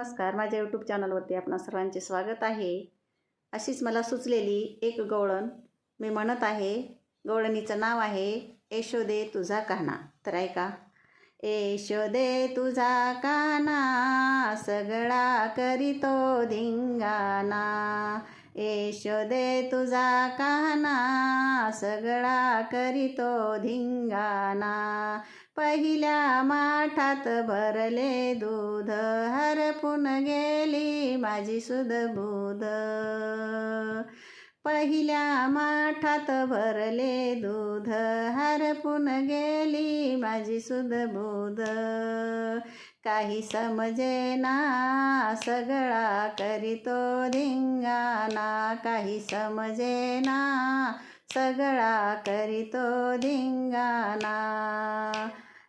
नमस्कार माझ्या यूट्यूब चॅनलवरती आपणा सर्वांचे स्वागत आहे. अशीच मला सुचलेली एक गवळण मी म्हणत आहे. गवळणीचं नाव आहे यशोदे तुझा काना. तर ऐका यशोदे तुझा काना सगळा करीतो धिंगाणा. यशोदे तुझा काना सगळा करीतो धिंगाना पहिल्या माठात भरले दूध हरपून गेली माझी सुध पहिल्या माठात भरले दूध हरपून गेली माझी सुध काही काही समजेना सगळा करीतो धिंगाणा काही समजे ना सगळा करीतो धिंगाणा.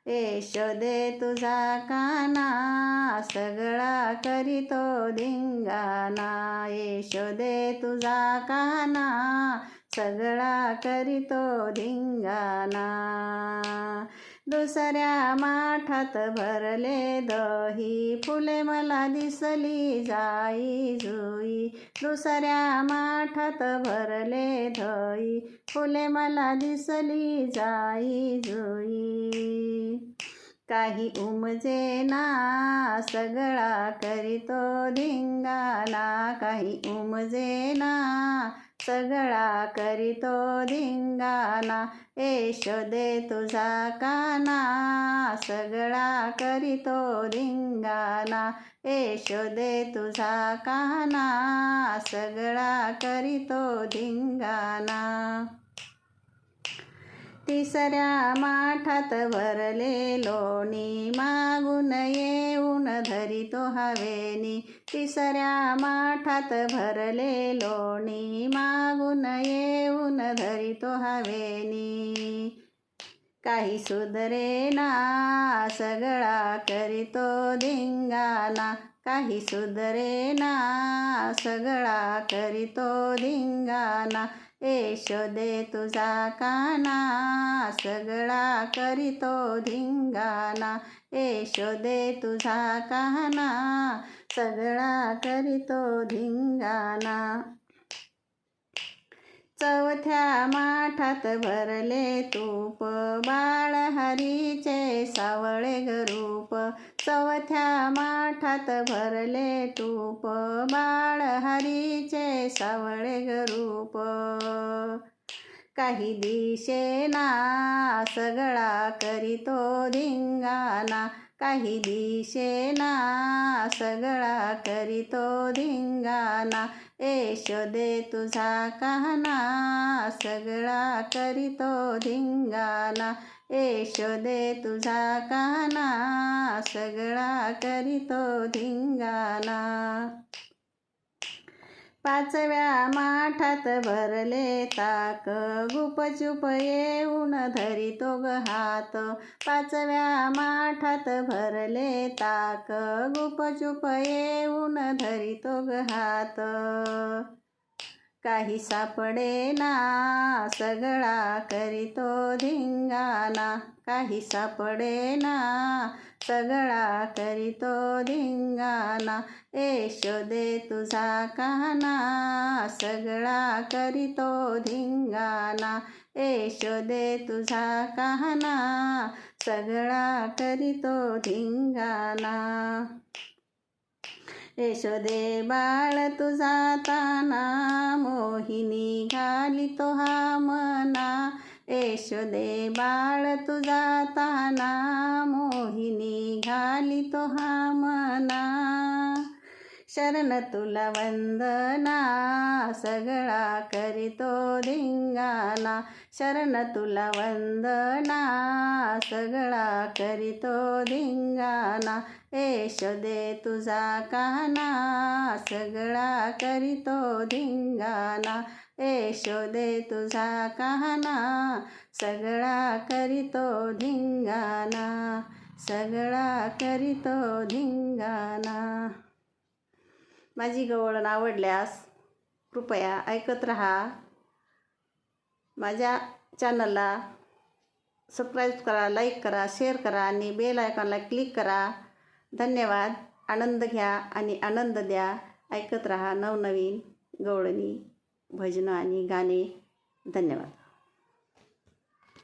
यशोदे तुझा काना सगळा करीतो धिंगाणा. यशोदे तुझा काना सगळा करीतो धिंगाना दुसऱ्या माठात भरले दही फुले मला दिसली जाई जुई दुसऱ्या माठात भरले धई. फुले मला दिसली जाई जुई. काही उमजे ना सगळा करीतो धिंगाला काही उमजे ना सगळा करीतो येशो यशोदे तुझा काना. सगळा करीतो येशो यशोदे तुझा काना. सगळा करीतो धिंगाना तिसऱ्या माठात भरले लोणी मागून येऊन धरितो हवेनी. तिसऱ्या माठात भरले लोणी मागून येऊन धरितो हवेनी. काही सुधरे ना सगळा करीतो धिंगाणा. काही सुधरे ना सगळा करीतो धिंगाणा. यशोदे तुझा काना सगळा करीतो धिंगाणा. यशोदे तुझा काना सगळा करीतो धिंगाणा. चौथ्या माठात भरले तूप बाळ हरीचे सावळे गरूप चौथ्या माठात भरले तूप बाळ हरीचे सावळे गरूप काही दिशेना सगळा करीतो धिंगाना काही दिशेना सगळा करीतो धिंगाणा. यशोदे तुझा काना सगळा करीतो धिंगाणा. यशोदे तुझा काना सगळा करीतो धिंगाना पाचव्या माठात भरले ताक. गुपचूप येऊन धरितो ग हात. पाचव्या माठात भरले ताक. गुपचूप येऊन धरितो ग हात. काही सापडे ना सगळा करीतो धिंगाणा. काही सापडे ना सगळा करीतो धिंगाणा यशोदे तुझा काना. सगळा करीतो धिंगाणा यशोदे तुझा काना. सगळा करीतो धिंगाणा. यशोदे बाळ तुझा ताना मोहिनी घाली तो हा मना. यशोदे बाळ तुझा ताना घाली तो हा मना. शरण तुला वंदना सगळा करीतो धिंगाणा. शरण तुला वंदना सगळा करीतो धिंगाणा. यशोदे तुझा काना सगळा करीतो धिंगाणा. यशोदे तुझा काना सगळा करीतो धिंगाणा. सगळा करीतो धिंगाणा. माझी गवळण आवडल्यास कृपया ऐकत रहा. माझ्या चॅनलला सबस्क्राईब करा लाईक करा शेअर करा आणि बेल आयकॉनला क्लिक करा. धन्यवाद. आनंद घ्या आणि आनंद द्या. ऐकत रहा नवनवीन गवळणी भजनं आणि गाणे. धन्यवाद.